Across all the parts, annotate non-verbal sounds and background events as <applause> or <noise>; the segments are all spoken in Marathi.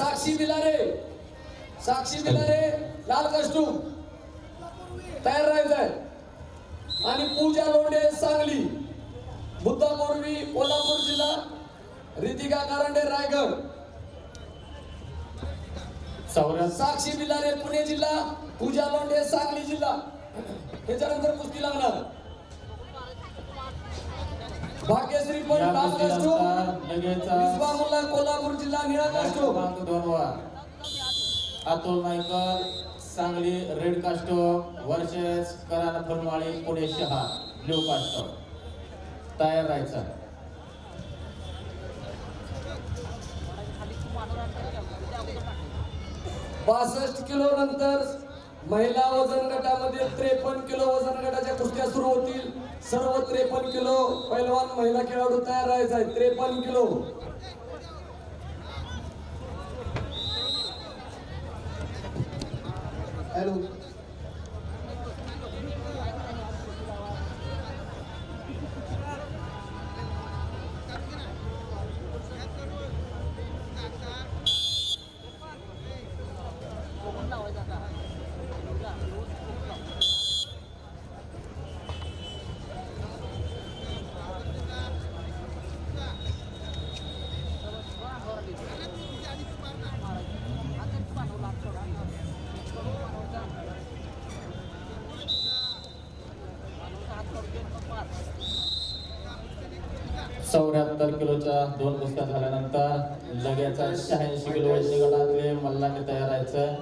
साक्षी बिलारे लाल कस्टूम तयार राहायचंय. आणि पूजा लोंढे सांगली बुद्धा मोरवी कोल्हापूर जिल्हा रितिका कारंडे रायगड. साक्षी बिलारे पुणे जिल्हा पूजा लोंढे सांगली जिल्हा. <coughs> त्याच्यानंतर कुस्ती लागणार. भाग्यश्री पण कस्टूम कुस्तीनंतर लगेच मिसबा मुल्ला कोल्हापूर जिल्हा निळा कस्टूम क्रमांक दोन वर Atul Naikar Sangli red costume versus करार फुलमाळी पुणे शहा ब्ल्यू कास्टोम तयार राहायचं. बासष्ट किलो नंतर महिला वजन गटामध्ये त्रेपन्न किलो वजन गटाच्या कुस्त्या सुरू होतील. सर्व त्रेपन्न किलो पैलवान महिला खेळाडू तयार राहायचा आहे त्रेपन्न किलो. हॅलो चौऱ्याहत्तर किलोच्या दोन कुस्त्या झाल्यानंतर लगेच शहाऐंशी किलो गटातले मल्लांनी तयार व्हायचं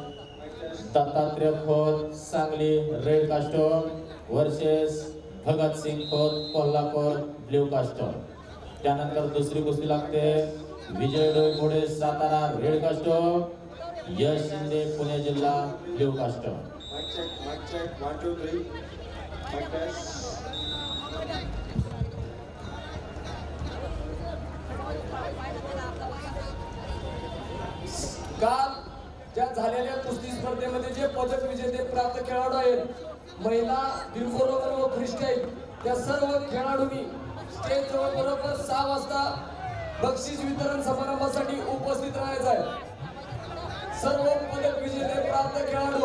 Dattatray Khot Sangli red costume versus Bhagatsingh Khot Kolhapur blue costume त्यानंतर दुसरी कुस्ती लागते. विजय डोईपुढे सातारा रेड कास्टोम यश शिंदे पुणे जिल्हा ब्ल्यू कास्टोम काल ज्या झालेल्या कुस्ती स्पर्धेमध्ये जे पदक विजेते प्राप्त खेळाडू आहेत महिला बिलकोरोवर व फ्रीस्टाईल त्या सर्व खेळाडूंनी स्टेज जवळ बरोबर सहा वाजता बक्षीस वितरण समारंभासाठी उपस्थित राहायचं आहे. सर्व पदक विजेते प्राप्त खेळाडू